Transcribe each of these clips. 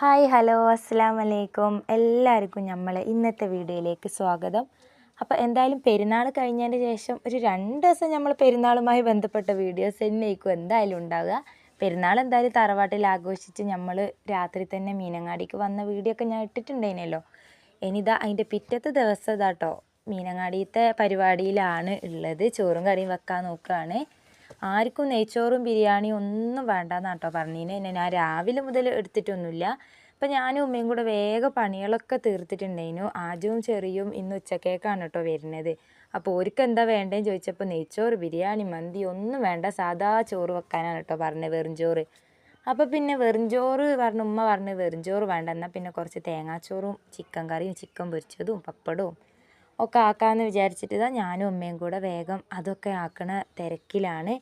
Hi hello അസ്സാം വലൈക്കും എല്ലാവർക്കും നമ്മൾ ഇന്നത്തെ വീഡിയോയിലേക്ക് സ്വാഗതം. അപ്പോൾ എന്തായാലും പെരുന്നാൾ കഴിഞ്ഞതിന് ശേഷം ഒരു രണ്ട് ദിവസം നമ്മൾ പെരുന്നാളുമായി ബന്ധപ്പെട്ട വീഡിയോസ് തന്നെയായിരിക്കും എന്തായാലും ഉണ്ടാവുക. പെരുന്നാൾ എന്തായാലും തറവാട്ടിൽ ആഘോഷിച്ച് നമ്മൾ രാത്രി തന്നെ മീനങ്ങാടിക്ക് വന്ന വീഡിയോ ഒക്കെ ഞാൻ ഇട്ടിട്ടുണ്ടേനല്ലോ ഇനിതാ അതിന്റെ പിറ്റത്തെ ദിവസം ഇതാട്ടോ മീനങ്ങാടിയത്തെ പരിപാടിയിലാണ് ഉള്ളത്. ചോറും കറിയും വെക്കാൻ നോക്കുകയാണ്. ആർക്കും നെയ്ച്ചോറും ബിരിയാണിയും ഒന്നും വേണ്ടെന്നാണ് കേട്ടോ പറഞ്ഞീന്. എന്നെ ഞാൻ രാവിലെ മുതൽ എടുത്തിട്ടൊന്നുമില്ല. അപ്പം ഞാനും ഉമ്മയും കൂടെ വേഗം പണികളൊക്കെ തീർത്തിട്ടുണ്ടായിരുന്നു. ആദ്യവും ചെറിയും ഇന്ന് ഉച്ചക്കേക്കാണ് കേട്ടോ വരുന്നത്. അപ്പോൾ ഓർക്ക് എന്താ വേണ്ടതെന്ന് ചോദിച്ചപ്പോൾ നെയ്ച്ചോറ് ബിരിയാണി മന്തി ഒന്നും വേണ്ട. സാധാ ചോറ് വെക്കാനാണ് കേട്ടോ പറഞ്ഞത് വെറും ചോറ്. അപ്പോൾ പിന്നെ വെറും ചോറ് പറഞ്ഞു ഉമ്മ പറഞ്ഞു വെറുംചോറ് വേണ്ട. എന്നാൽ പിന്നെ കുറച്ച് തേങ്ങാച്ചോറും ചിക്കൻ കറിയും ചിക്കൻ പൊരിച്ചതും പപ്പടവും ഒക്കെ ആക്കാമെന്ന് വിചാരിച്ചിട്ട് ഇതാ ഞാനും അമ്മയും കൂടെ വേഗം അതൊക്കെ ആക്കണ തിരക്കിലാണ്.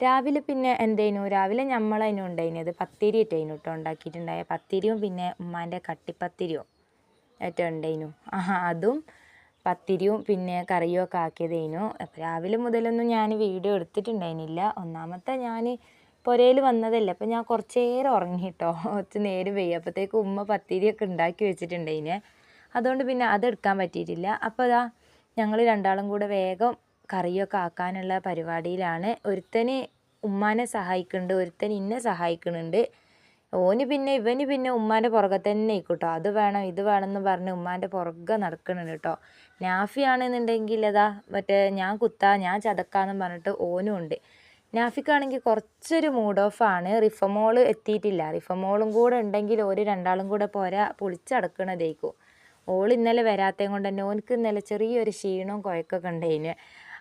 രാവിലെ പിന്നെ എന്തേനു? രാവിലെ നമ്മളതിനും ഉണ്ടായിനത് പത്തിരി ഇട്ടേനു കേട്ടോ ഉണ്ടാക്കിയിട്ടുണ്ടായ. പത്തിരിയും പിന്നെ ഉമ്മാന്റെ കട്ടിപ്പത്തിരിയോ ഏറ്റവും ഉണ്ടായിനു. ആ അതും പത്തിരിയും പിന്നെ കറിയും ഒക്കെ ആക്കിയതേനു. രാവിലെ മുതലൊന്നും ഞാൻ വീഡിയോ എടുത്തിട്ടുണ്ടായിരുന്നില്ല ഒന്നാമത്തെ ഞാൻ പുരയിൽ വന്നതല്ലേ. അപ്പോൾ ഞാൻ കുറച്ച് നേരം ഉറങ്ങി കുറച്ച് നേരം അപ്പോഴത്തേക്ക് ഉമ്മ പത്തിരിയൊക്കെ ഉണ്ടാക്കി വെച്ചിട്ടുണ്ടായിനെ. അതുകൊണ്ട് പിന്നെ അതെടുക്കാൻ പറ്റിയിട്ടില്ല. അപ്പോൾ അതാ ഞങ്ങൾ രണ്ടാളും കൂടെ വേഗം കറിയൊക്കെ ആക്കാനുള്ള പരിപാടിയിലാണ്. ഒരുത്തന് ഉമ്മാനെ സഹായിക്കുന്നുണ്ട് ഒരുത്തൻ ഇന്നെ സഹായിക്കുന്നുണ്ട്. ഓന് പിന്നെ ഇവന് പിന്നെ ഉമ്മാന്റെ പുറകെ തന്നെ ആയിക്കോട്ടോ. അത് വേണം ഇത് വേണം എന്ന് പറഞ്ഞ് ഉമ്മാന്റെ പുറകെ നടക്കുന്നുണ്ട് കേട്ടോ. നാഫിയാണെന്നുണ്ടെങ്കിൽ അതാ മറ്റേ ഞാൻ കുത്താ ഞാൻ ചതക്കാന്നും പറഞ്ഞിട്ട് ഓനും ഉണ്ട്. നാഫിക്കാണെങ്കിൽ കുറച്ചൊരു മൂഡ് ഓഫ് ആണ്. റിഫമോൾ എത്തിയിട്ടില്ല. റിഫമോളും കൂടെ ഉണ്ടെങ്കിൽ ഒരു രണ്ടാളും കൂടെ പോരാ പൊളിച്ചടക്കണതേക്കും. ഓൾ ഇന്നലെ വരാത്തത് കൊണ്ട് തന്നെ ഓനക്ക് ഇന്നലെ ചെറിയൊരു ക്ഷീണവും കുഴക്കൊക്കെ ഉണ്ടായിന്.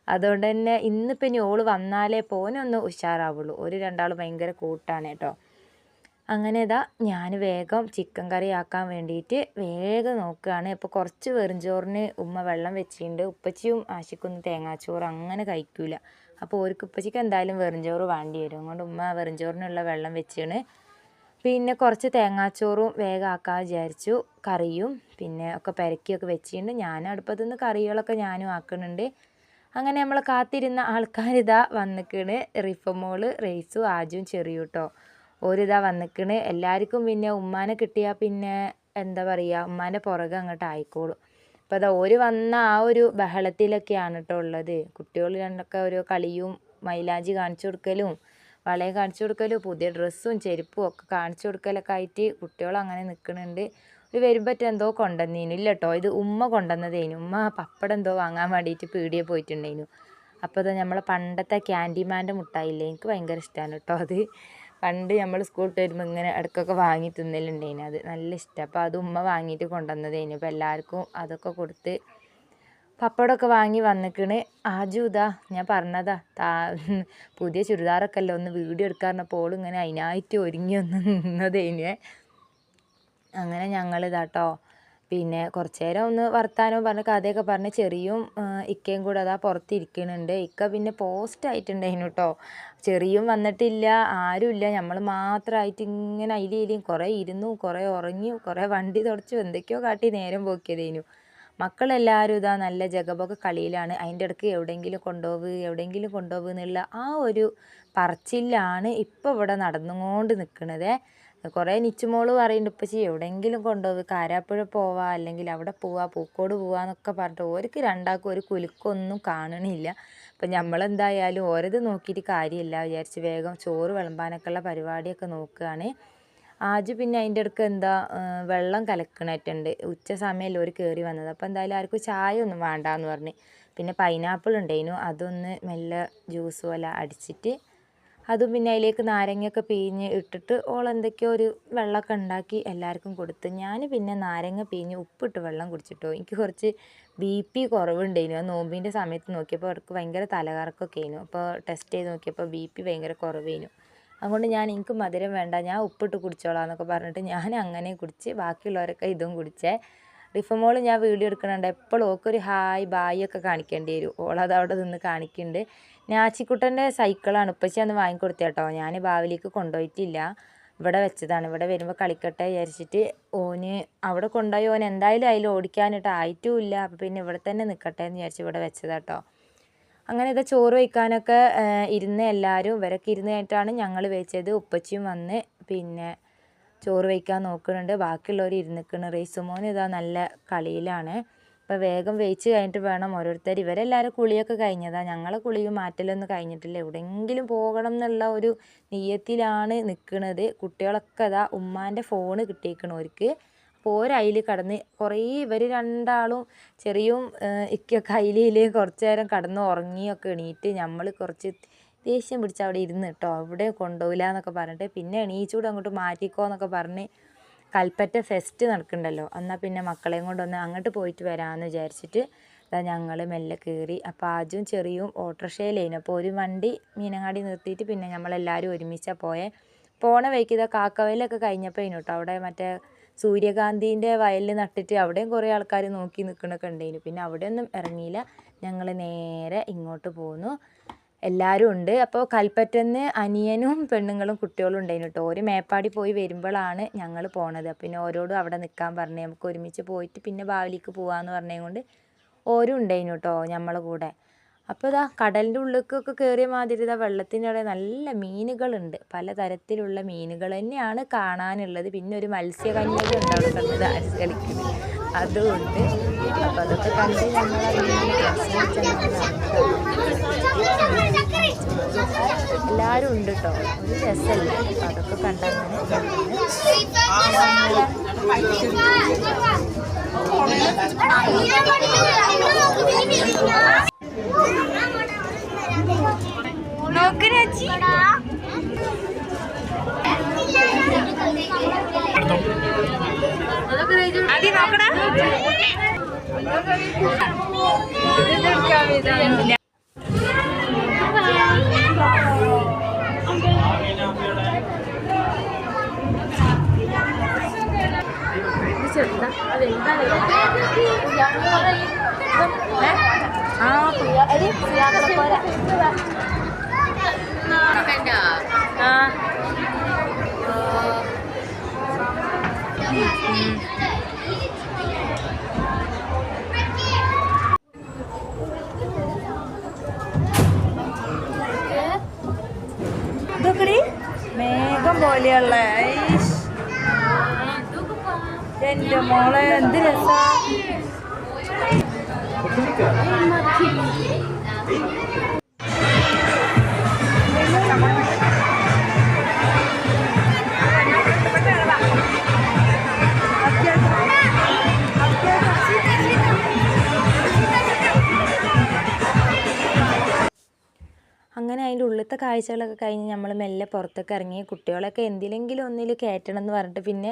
അതുകൊണ്ട് തന്നെ ഇന്നിപ്പം ഇനി ഓൾ വന്നാലേ പോനൊന്ന് ഉഷാറാവുള്ളൂ. ഒരു രണ്ടാൾ ഭയങ്കര കൂട്ടാണ് കേട്ടോ. അങ്ങനെ ഇതാ ഞാൻ വേഗം ചിക്കൻ കറി ആക്കാൻ വേണ്ടിയിട്ട് വേഗം നോക്കുകയാണ് ഇപ്പോൾ കുറച്ച് വെറുംചോറിന് ഉമ്മ വെള്ളം വെച്ചിട്ടുണ്ട്. ഉപ്പച്ചിയും ആശിക്കൊന്നും തേങ്ങാച്ചോറ് അങ്ങനെ കഴിക്കൂല. അപ്പോൾ ഓർക്ക് ഉപ്പച്ചിക്ക് എന്തായാലും വെറുംചോറ് വേണ്ടി വരും. അതുകൊണ്ട് ഉമ്മ വെറുംചോറിനുള്ള വെള്ളം വെച്ചാണ്. പിന്നെ കുറച്ച് തേങ്ങാച്ചോറും വേഗം ആക്കാൻ വിചാരിച്ചു. കറിയും പിന്നെ ഒക്കെ പെരക്കിയൊക്കെ വെച്ചിട്ടുണ്ട്. ഞാൻ അടുപ്പത്തു നിന്ന് കറികളൊക്കെ ഞാനും ആക്കുന്നുണ്ട്. അങ്ങനെ നമ്മൾ കാത്തിരുന്ന ആൾക്കാരിതാ വന്നിക്കണ്. റിഫമോൾ റേസും ആജും ചെറിയ കേട്ടോ ഓരിതാ വന്നിക്കണ്. എല്ലാവർക്കും പിന്നെ ഉമ്മാനെ കിട്ടിയാൽ പിന്നെ എന്താ പറയുക ഉമ്മാന്റെ പുറകെ അങ്ങോട്ട് ആയിക്കോളും. അപ്പോൾ അതാ ഓര് വന്ന ആ ഒരു ബഹളത്തിലൊക്കെയാണ് കേട്ടോ ഉള്ളത്. കുട്ടികൾ രണ്ടൊക്കെ ഓരോ കളിയും മൈലാഞ്ചി കാണിച്ചു കൊടുക്കലും വളയെ കാണിച്ചു കൊടുക്കലും പുതിയ ഡ്രസ്സും ചെരുപ്പും ഒക്കെ കാണിച്ചു കൊടുക്കലൊക്കെ ആയിട്ട് കുട്ടികൾ അങ്ങനെ നിൽക്കുന്നുണ്ട്. ഒരു വരുമ്പറ്റം എന്തോ കൊണ്ടുവന്നീനു. ഇല്ല കേട്ടോ ഇത് ഉമ്മ കൊണ്ടുവന്നതേനു. ഉമ്മ പപ്പടം എന്തോ വാങ്ങാൻ വേണ്ടിയിട്ട് പീടിയെ പോയിട്ടുണ്ടേനു. അപ്പോൾ അത് നമ്മളെ പണ്ടത്തെ ക്യാൻഡിമാന്റെ മുട്ടായില്ലേ? എനിക്ക് ഭയങ്കര ഇഷ്ടമാണ് കേട്ടോ അത്. പണ്ട് നമ്മൾ സ്കൂൾ വരുമ്പോൾ ഇങ്ങനെ ഇടയ്ക്കൊക്കെ വാങ്ങി തിന്നലുണ്ടേനു അത്. നല്ല ഇഷ്ടം. അപ്പോൾ അത് ഉമ്മ വാങ്ങിയിട്ട് കൊണ്ടുവന്നതേനു. അപ്പോൾ എല്ലാവർക്കും അതൊക്കെ കൊടുത്ത് പപ്പടമൊക്കെ വാങ്ങി വന്നിക്കണ്. ആജു ഞാൻ പറഞ്ഞതാ താ പുതിയ ചുരിദാറൊക്കെ അല്ലേ ഒന്ന് വീഡിയോ എടുക്കാറുണ്ട് ഓൾ ഇങ്ങനെ അതിനായിട്ട് ഒരുങ്ങി ഒന്ന് നിന്നതേനെ. അങ്ങനെ ഞങ്ങൾ ഇതാട്ടോ പിന്നെ കുറച്ച് നേരം ഒന്ന് വർത്താനവും പറഞ്ഞ് കഥയൊക്കെ പറഞ്ഞ് ചെറിയും ഇക്കയും കൂടെ അതാ പുറത്തിരിക്കുന്നുണ്ട് ഇക്ക പിന്നെ പോസ്റ്റ് ആയിട്ടുണ്ടായിരുന്നു കേട്ടോ ചെറിയും വന്നിട്ടില്ല ആരുമില്ല നമ്മൾ മാത്രമായിട്ട് ഇങ്ങനെ അതിലേലും കുറേ ഇരുന്നു കുറേ ഉറങ്ങി കുറേ വണ്ടി തുടച്ചു എന്തൊക്കെയോ കാട്ടി നേരം പോക്കിയതേനു. മക്കളെല്ലാവരും ഇതാ നല്ല ജഗബൊക്കെ കളിയിലാണ്. അതിന്റെ ഇടയ്ക്ക് എവിടെയെങ്കിലും കൊണ്ടുപോവ് എവിടെയെങ്കിലും കൊണ്ടുപോവ് എന്നുള്ള ആ ഒരു പറച്ചിലാണ് ഇപ്പോൾ ഇവിടെ നടന്നുകൊണ്ട് നിൽക്കുന്നത് കുറേ നിച്ചുമോൾ പറയുന്നുണ്ട് ഉപ്പച്ചി എവിടെയെങ്കിലും കൊണ്ടുപോകും കാരാപ്പുഴ പോവാ അല്ലെങ്കിൽ അവിടെ പോവാ പൂക്കോട് പോവാ എന്നൊക്കെ പറഞ്ഞിട്ട് ഓർക്ക് രണ്ടാൾക്കും ഒരു കുലുക്കൊന്നും കാണണില്ല. അപ്പം നമ്മളെന്തായാലും ഓരത് നോക്കിയിട്ട് കാര്യമില്ല വിചാരിച്ച് വേഗം ചോറ് വിളമ്പാനൊക്കെയുള്ള പരിപാടിയൊക്കെ നോക്കുകയാണ് ആജ് പിന്നെ അതിന്റെ അടുക്ക് എന്താ വെള്ളം കലക്കണായിട്ടുണ്ട് ഉച്ച സമയമല്ല ഒരു കയറി വന്നത്. അപ്പോൾ എന്തായാലും ആർക്കും ചായ ഒന്നും വേണ്ടാന്ന് പറഞ്ഞ്. പിന്നെ പൈനാപ്പിൾ ഉണ്ടായിരുന്നു അതൊന്ന് മെല്ലെ ജ്യൂസ് പോലെ അടിച്ചിട്ട് അതും പിന്നെ അതിലേക്ക് നാരങ്ങയൊക്കെ പിഴിഞ്ഞ് ഇട്ടിട്ട് ഓൾ എന്തൊക്കെയോ ഒരു വെള്ളമൊക്കെ ഉണ്ടാക്കി എല്ലാവർക്കും കൊടുത്ത്. ഞാൻ പിന്നെ നാരങ്ങ പിഴിഞ്ഞ് ഉപ്പിട്ട് വെള്ളം കുടിച്ചിട്ടോ. എനിക്ക് കുറച്ച് ബി പി കുറവുണ്ടായിരുന്നു ആ നോമ്പിന്റെ സമയത്ത് നോക്കിയപ്പോൾ അവർക്ക് ഭയങ്കര തലകറക്കൊക്കെ ആയിരുന്നു അപ്പോൾ ടെസ്റ്റ് ചെയ്ത് നോക്കിയപ്പോൾ ബി പി ഭയങ്കര കുറവായിരുന്നു അതുകൊണ്ട് ഞാൻ എനിക്ക് മധുരം വേണ്ട ഞാൻ ഉപ്പിട്ട് കുടിച്ചോളാം എന്നൊക്കെ പറഞ്ഞിട്ട് ഞാൻ അങ്ങനെ കുടിച്ച് ബാക്കിയുള്ളവരൊക്കെ ഇതും കുടിച്ചേ. റിഫമോൾ ഞാൻ വീഡിയോ എടുക്കണുണ്ട്. എപ്പോഴും ഓക്കൊരു ഹായ് ബായ് ഒക്കെ കാണിക്കേണ്ടി വരും. ഓളത് അവിടെ നിന്ന് കാണിക്കുന്നുണ്ട് ഞാച്ചിക്കുട്ടന്റെ സൈക്കിളാണ്. ഉപ്പച്ചി അന്ന് വാങ്ങിക്കൊടുത്തേ കേട്ടോ ഞാൻ ബാവിലേക്ക് കൊണ്ടുപോയിട്ടില്ല. ഇവിടെ വെച്ചതാണ്. ഇവിടെ വരുമ്പോൾ കളിക്കട്ടെ വിചാരിച്ചിട്ട് ഓന് അവിടെ കൊണ്ടുപോയി. ഓൻ എന്തായാലും അതിൽ ഓടിക്കാനായിട്ട് ആയിട്ടും ഇല്ല. അപ്പോൾ പിന്നെ ഇവിടെ തന്നെ നിൽക്കട്ടെ എന്ന് വിചാരിച്ച് ഇവിടെ വെച്ചതാട്ടോ അങ്ങനെ ഇത് ചോറ് വയ്ക്കാനൊക്കെ ഇരുന്ന് എല്ലാവരും ഇവരൊക്കെ ഇരുന്ന് കഴിഞ്ഞിട്ടാണ് ഞങ്ങൾ വെച്ചത്. ഉപ്പച്ചിയും വന്ന് പിന്നെ ചോറ് വയ്ക്കാൻ നോക്കുന്നുണ്ട്. ബാക്കിയുള്ളവർ ഇരുന്നിക്കണ്. റേസുമോൻ ഇതാ നല്ല കളിയിലാണ്. അപ്പോൾ വേഗം വെയിച്ച് കഴിഞ്ഞിട്ട് വേണം ഓരോരുത്തർ ഇവരെല്ലാവരും കുളിയൊക്കെ കഴിഞ്ഞതാണ് ഞങ്ങളെ കുളിയും മാറ്റലൊന്നും കഴിഞ്ഞിട്ടില്ല. എവിടെയെങ്കിലും പോകണം എന്നുള്ള ഒരു നീയത്തിലാണ് നിൽക്കുന്നത് കുട്ടികളൊക്കെ അതാ ഉമ്മാന്റെ ഫോണ് കിട്ടിയേക്കണു അവർക്ക് അപ്പോൾ ഒരയിൽ കടന്ന്. കുറേ ഇവർ രണ്ടാളും ചെറിയും ഇക്കൊക്കെ അതിൽ കുറച്ച് നേരം കടന്ന് ഉറങ്ങിയൊക്കെ എണീറ്റ് നമ്മൾ കുറച്ച് ദേഷ്യം പിടിച്ച് അവിടെ ഇരുന്ന് കേട്ടോ അവിടെ കൊണ്ടുപോകില്ല എന്നൊക്കെ പറഞ്ഞിട്ട് പിന്നെ എണീച്ചൂടെ അങ്ങോട്ട് മാറ്റിക്കോ എന്നൊക്കെ പറഞ്ഞ് കൽപ്പറ്റ ഫെസ്റ്റ് നടക്കുന്നുണ്ടല്ലോ എന്നാൽ പിന്നെ മക്കളെയും കൊണ്ടൊന്ന് അങ്ങോട്ട് പോയിട്ട് വരാമെന്ന് വിചാരിച്ചിട്ട് അതാ ഞങ്ങൾ മെല്ലെ കയറി അപ്പോൾ ആദ്യം ചെറിയും ഓട്ടോറിക്ഷയിലേനു അപ്പോൾ ഒരു വണ്ടി മീനങ്ങാടി നിർത്തിയിട്ട് പിന്നെ നമ്മളെല്ലാവരും ഒരുമിച്ചാണ് പോയേ. പോണ വഴിക്ക് ഇതാ കാക്കവയിലൊക്കെ കഴിഞ്ഞപ്പോൾ കേട്ടോ അവിടെ മറ്റേ സൂര്യകാന്തിന്റെ വയലിൽ നട്ടിട്ട് അവിടെയും കുറേ ആൾക്കാർ നോക്കി നിൽക്കണൊക്കെ ഉണ്ടായിരുന്നു പിന്നെ അവിടെയൊന്നും ഇറങ്ങിയില്ല. ഞങ്ങൾ നേരെ ഇങ്ങോട്ട് പോന്നു. എല്ലാവരും ഉണ്ട്. അപ്പോൾ കൽപ്പറ്റന്ന് അനിയനും പെണ്ണുങ്ങളും കുട്ടികളും ഉണ്ടായിരുന്നു കേട്ടോ ഒരു മേപ്പാടി പോയി വരുമ്പോഴാണ് ഞങ്ങൾ പോണത്. പിന്നെ ഓരോടും അവിടെ നിൽക്കാൻ പറഞ്ഞു. നമുക്ക് ഒരുമിച്ച് പോയിട്ട് പിന്നെ ബാവലിക്ക് പോകാമെന്ന് പറഞ്ഞതുകൊണ്ട് ഓരും ഉണ്ടായിരുന്നു കേട്ടോ നമ്മളെ കൂടെ. അപ്പോൾ ഇതാ കടലിന്റെ ഉള്ളിലേക്കൊക്കെ കയറിയ മാതിരി ഇതാ വെള്ളത്തിന്റെ അവിടെ നല്ല മീനുകളുണ്ട്. പലതരത്തിലുള്ള മീനുകൾ തന്നെയാണ് കാണാനുള്ളത്. പിന്നെ ഒരു മത്സ്യകന്യക ഉണ്ട് അവിടെ കണ്ടത് അരിച്ച് കളിക്കുന്നത് അതുകൊണ്ട് അപ്പോൾ അതൊക്കെ കണ്ട് ഞങ്ങൾ എല്ലാവരും ഉണ്ട് കേട്ടോ ഒരു രസമല്ല അപ്പോൾ അതൊക്കെ കണ്ടങ്ങനെ നോക്കിനച്ചി അതി നോക്കടാ ആ എടി പുയ്യാക്കളപ്പോര ആ ഇതൊക്കെടി മേഘം പോലെയുള്ള ഐഷ്. എന്റെ മോളെ എന്ത് രസാ. അങ്ങനെ അതിന്റെ ഉള്ളിലത്തെ കാഴ്ചകളൊക്കെ കഴിഞ്ഞ് നമ്മൾ മെല്ലെ പുറത്തൊക്കെ ഇറങ്ങി കുട്ടികളൊക്കെ എന്തിലെങ്കിലും ഒന്നിൽ കയറ്റണം എന്ന് പറഞ്ഞിട്ട് പിന്നെ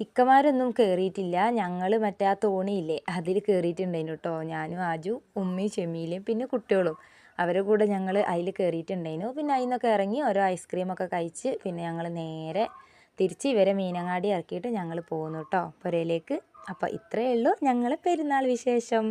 ഇക്കമാരൊന്നും കയറിയിട്ടില്ല ഞങ്ങൾ മറ്റേ ആ തോണിയില്ലേ അതിൽ കയറിയിട്ടുണ്ടായിരുന്നു കേട്ടോ. ഞാനും ആജു ഉമ്മയും ചെമ്മീലും പിന്നെ കുട്ടികളും. അവരെ കൂടെ ഞങ്ങൾ അതിൽ കയറിയിട്ടുണ്ടായിരുന്നു പിന്നെ അതിൽ നിന്നൊക്കെ ഇറങ്ങി ഓരോ ഐസ്ക്രീമൊക്കെ കഴിച്ച് പിന്നെ ഞങ്ങൾ നേരെ തിരിച്ച് ഇവരെ മീനങ്ങാടി ഇറക്കിയിട്ട് ഞങ്ങൾ പോകുന്നു കേട്ടോ പുരയിലേക്ക് അപ്പോൾ ഇത്രയേ ഉള്ളൂ ഞങ്ങൾ പെരുന്നാൾ വിശേഷം.